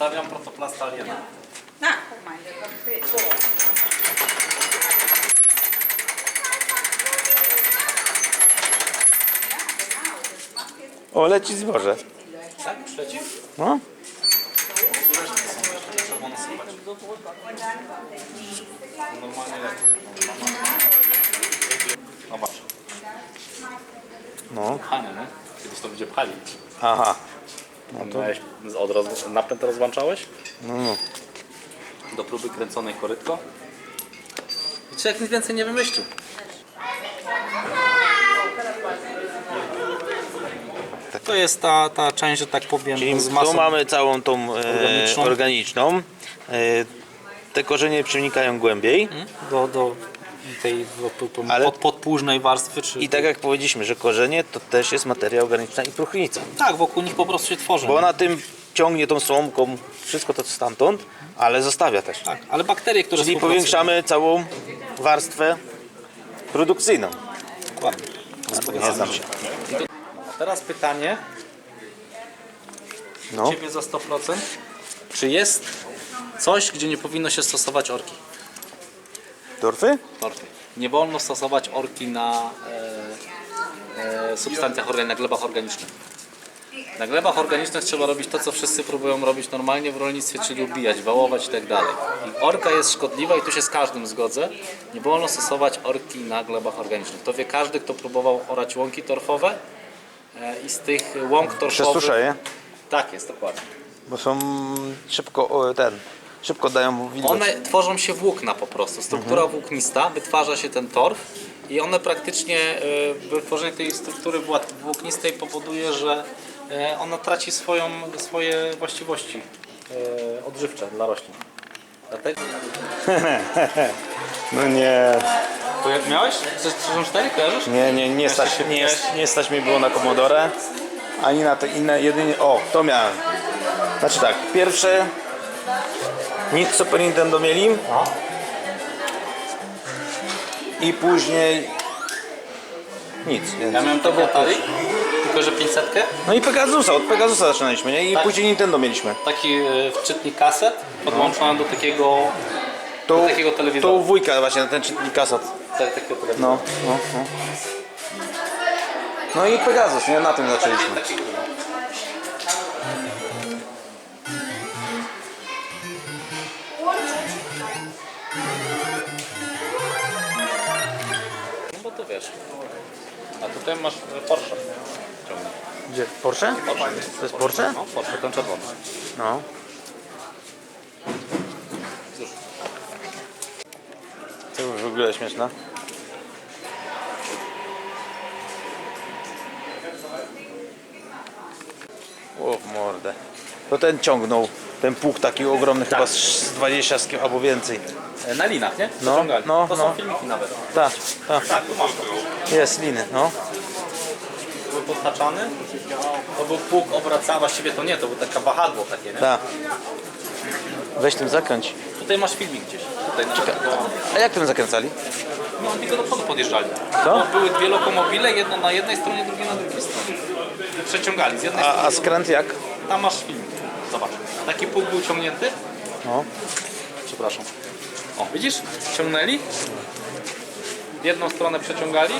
Stawiam protoplasta aliena. Na, O, leci zboże. Tak, przeciw? No. Normalnie. Zobacz. No. Pchanie, nie? Kiedyś to będzie pchali. Aha. No to... Od roz... Napęd rozłączałeś? No, no. Do próby kręconej korytko. I czy jak nic więcej nie wymyślił? To jest ta, ta część, że tak powiem, Czyli z tu masą. mamy całą tą e, Organiczną. organiczną. E, te korzenie przenikają głębiej. do, do tej Ale- pod, warstwy. Czy I tak jak powiedzieliśmy, że korzenie to też jest materia organiczna i próchnica. tak, wokół nich po prostu się tworzy. Bo ona tym ciągnie tą słomką wszystko to stamtąd, ale zostawia też. Tak, ale bakterie, które Czyli powiększamy całą warstwę produkcyjną. Dokładnie. Nie znam się. A teraz pytanie No. Ciebie za 100%. Czy jest coś, gdzie nie powinno się stosować orki? Torfy? Nie wolno stosować orki na e, e, substancjach organicznych, na glebach organicznych. Na glebach organicznych trzeba robić to, co wszyscy próbują robić normalnie w rolnictwie, czyli ubijać, wałować i tak dalej. I orka jest szkodliwa i tu się z każdym zgodzę. Nie wolno stosować orki na glebach organicznych. To wie każdy, kto próbował orać łąki torfowe e, i z tych łąk torfowych... Przestuszeje, Tak jest, dokładnie. bo są szybko o, ten, szybko dają wilgoć. One tworzą się włókna po prostu. Struktura włóknista, wytwarza się ten torf i one praktycznie, e, wytworzenie tej struktury wła- włóknistej powoduje, że e, ona traci swoją, swoje właściwości e, odżywcze dla roślin. Dlatego... No nie, To jak miałeś? 64 kojarzysz? nie, nie, nie stać, się nie, nie stać mi było na Commodore, ani na te inne, jedynie, o, to miałem. Znaczy tak, pierwsze, nic Super Nintendo mieli No. i później nic. Więc Ja miałem to Atari, tylko że 500 No i Pegasusa, od Pegasusa zaczynaliśmy, nie? I Tak. później Nintendo mieliśmy. taki e, wczytnik kaset podłączony do takiego, To, Do takiego telewizora. To u wujka właśnie na ten czytnik kasat. te, takiego telewizora. No, no, no. No i Pegasus, nie? Na tym zaczęliśmy. Taki, taki, No to wiesz. A tutaj masz Porsche. Gdzie? Porsche? To jest Porsche? No, Porsche, ten czerwony. No. To w ogóle śmieszne. O w mordę. To ten ciągnął, ten pług taki ogromny, chyba z 20 sk- albo więcej. E, Na linach, nie? No, no, to są no. filmiki nawet. Tak, tak. Tak, tu masz to. Jest liny, no. Był podtaczany. To był pług obracany, właściwie to nie, to był taka wahadło takie, nie? Tak. Weź tym zakręć. Tutaj masz filmik gdzieś. Tutaj na przykład. A jak tym zakręcali? No oni go do przodu podjeżdżali. Co? No, były dwie lokomobile, jedno na jednej stronie, drugie na drugiej stronie. Przeciągali z jednej A, strony. a skręt jak? Tam masz filmik. Zobacz. Taki pług był ciągnięty. No. Przepraszam. O, widzisz? Ciągnęli. W jedną stronę przeciągali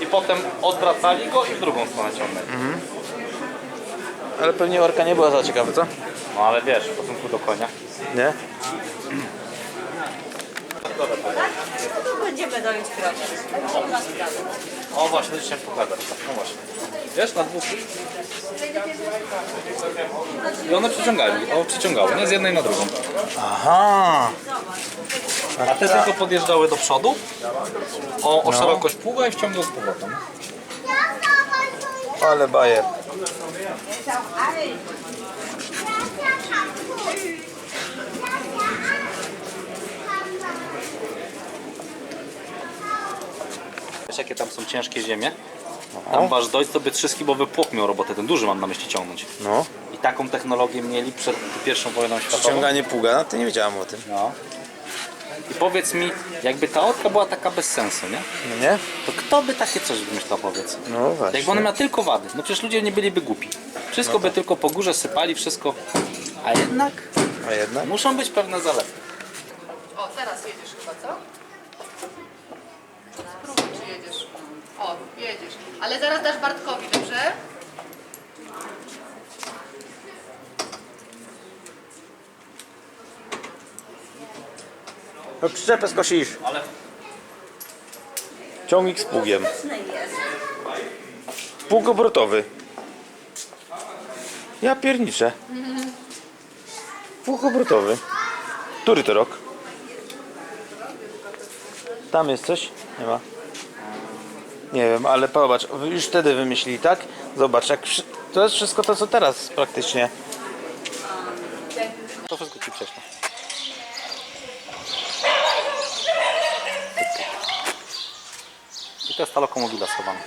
i potem odwracali go i w drugą stronę ciągnęli. Ale pewnie orka nie była za ciekawa, co? No ale wiesz, w stosunku do konia. Nie? Będziemy do nich krokiem. O właśnie, to ci chciałem pokazać. No właśnie. Wiesz, na dwóch. I one przyciągali, o przyciągały, nie? Z jednej na drugą. Aha. A te tylko podjeżdżały do przodu o, o szerokość pługa i wciągnął z powrotem. Ale bajer. Wiesz jakie tam są ciężkie ziemie? Tam wasz dojść to by trzyskibowy pług miał robotę, ten duży mam na myśli ciągnąć. No. I taką technologię mieli przed pierwszą wojną światową. Ściąganie pługa, no to nie wiedziałem o tym. No. I powiedz mi, jakby ta orka była taka bez sensu, nie? No nie? To kto by takie coś wymyślał, powiedz? No właśnie. Jakby ona miała tylko wady, no przecież ludzie nie byliby głupi. Wszystko by tylko po górze sypali, wszystko. A jednak A jednak? muszą być pewne zalety. O, teraz jedziesz chyba, co? Spróbuj, czy jedziesz. O, jedziesz. Ale zaraz dasz Bartkowi, dobrze? No przyczepę skosisz. Ale Ciągnik z pługiem. Pług obrotowy. Ja pierniczę. Pług obrotowy. Który to rok? Tam jest coś? Nie ma. Nie wiem, ale popatrz, już wtedy wymyślili, tak? Zobacz, jak to jest wszystko to, co teraz praktycznie. to wszystko ci prześlę. I to jest ta lokomobila schowana.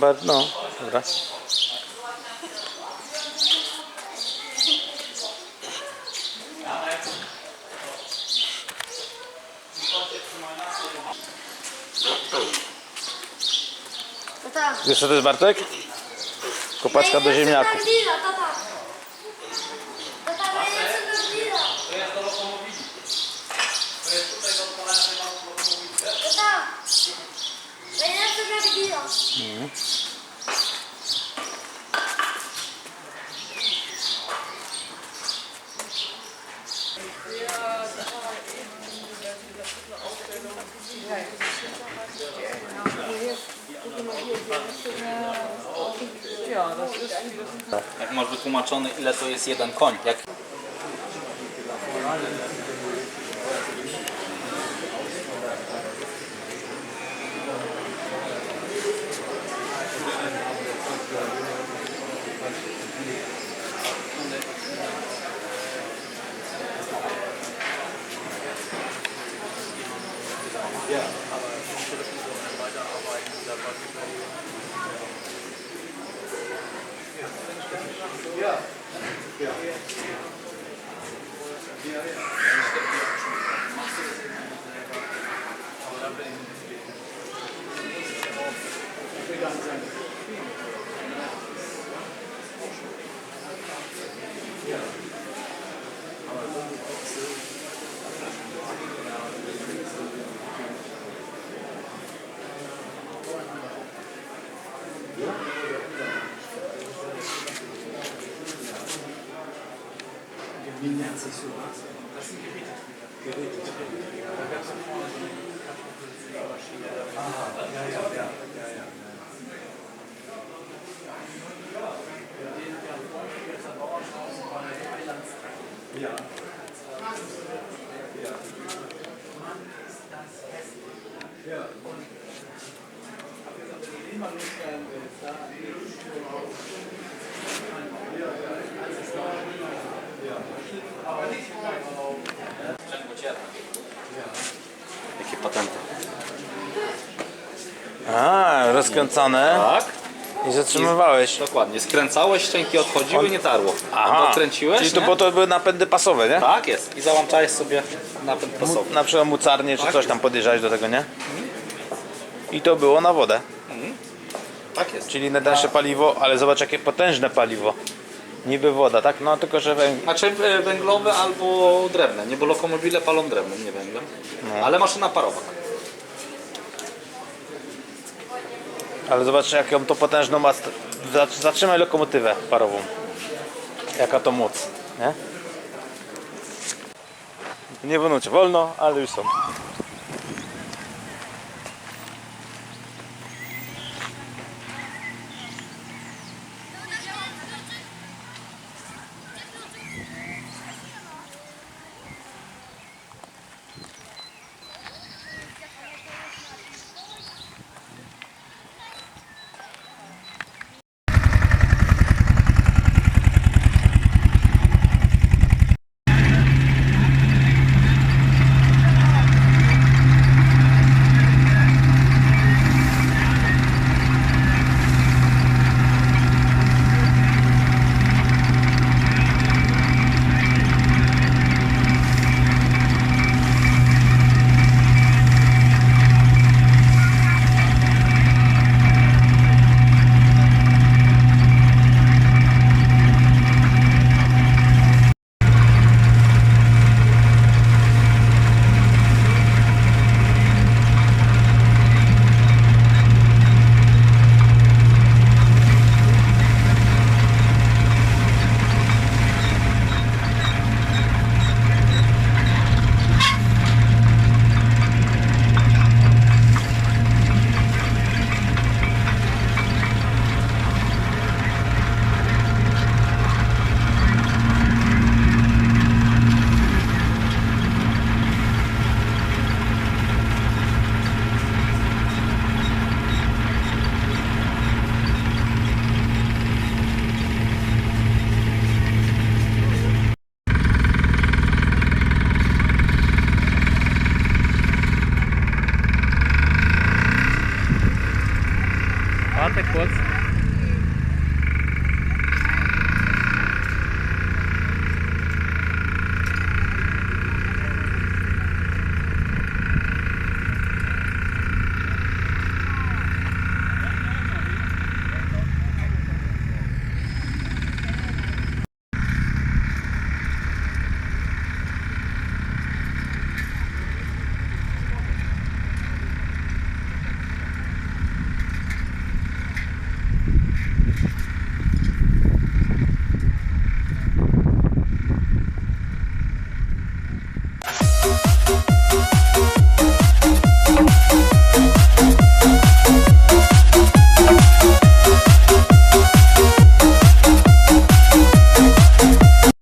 Tam bar... no, dobra. Tata. Wiesz co to jest Bartek? Kopaczka do ziemniaków. Jak masz wytłumaczone ile to jest jeden koń. Jak Jakie patenty? A, rozkręcane Tak. I zatrzymywałeś. Dokładnie. Skręcałeś, szczęki odchodziły, nie tarło. Dokręciłeś, Czyli to nie? po to były napędy pasowe, nie? Tak jest. I załączałeś sobie napęd pasowy. Na przykład mucarnie czy Tak coś tam podjeżdżałeś do tego, nie? I to było na wodę. Tak jest. Czyli najtańsze paliwo, ale zobacz jakie potężne paliwo. Niby woda, tak? No tylko, że węg... Znaczy e, węglowe albo drewne, nie? Bo lokomobile palą drewnem, nie węglem. Ale maszyna parowa. Ale zobacz jaką to potężną ma... Zatrzymaj lokomotywę parową. Jaka to moc, nie? Nie wolno, ale już są.